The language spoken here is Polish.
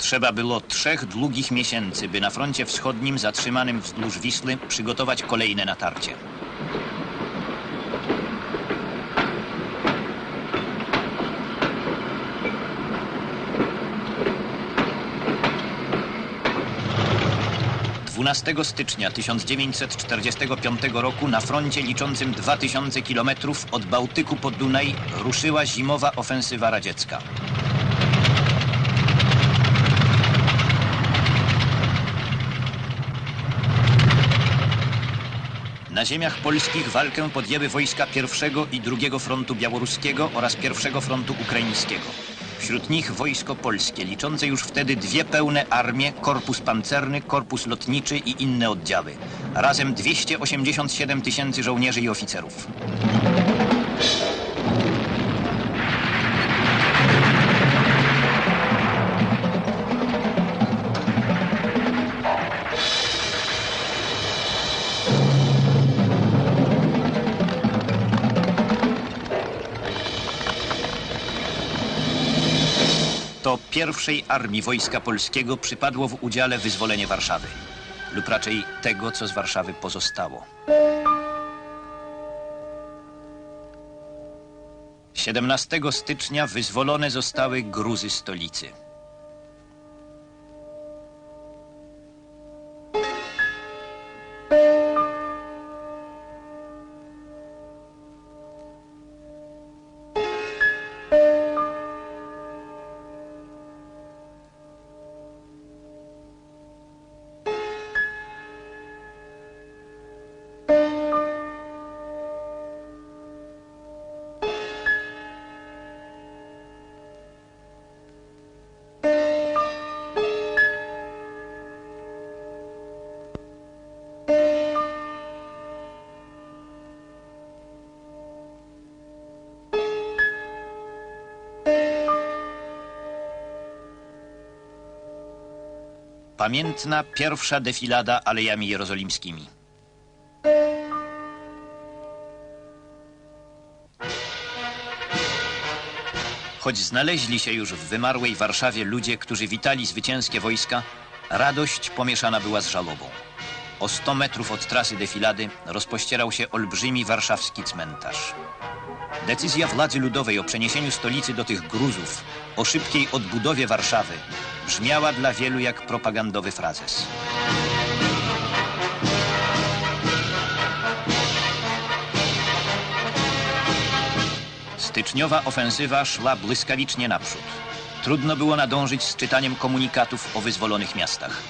Trzeba było trzech długich miesięcy, by na froncie wschodnim zatrzymanym wzdłuż Wisły przygotować kolejne natarcie. Dwunastego stycznia 1945 roku na froncie liczącym 2000 km od Bałtyku po Dunaj ruszyła zimowa ofensywa radziecka. Na ziemiach polskich walkę podjęły wojska pierwszego i drugiego frontu białoruskiego oraz pierwszego frontu ukraińskiego. Wśród nich wojsko polskie, liczące już wtedy dwie pełne armie, korpus pancerny, korpus lotniczy i inne oddziały. Razem 287 tysięcy żołnierzy i oficerów. To pierwszej armii Wojska Polskiego przypadło w udziale wyzwolenie Warszawy. Lub raczej tego, co z Warszawy pozostało. 17 stycznia wyzwolone zostały gruzy stolicy. Pamiętna pierwsza defilada alejami jerozolimskimi. Choć znaleźli się już w wymarłej Warszawie ludzie, którzy witali zwycięskie wojska, radość pomieszana była z żałobą. O 100 metrów od trasy defilady rozpościerał się olbrzymi warszawski cmentarz. Decyzja władzy ludowej o przeniesieniu stolicy do tych gruzów, o szybkiej odbudowie Warszawy, brzmiała dla wielu jak propagandowy frazes. Styczniowa ofensywa szła błyskawicznie naprzód. Trudno było nadążyć z czytaniem komunikatów o wyzwolonych miastach.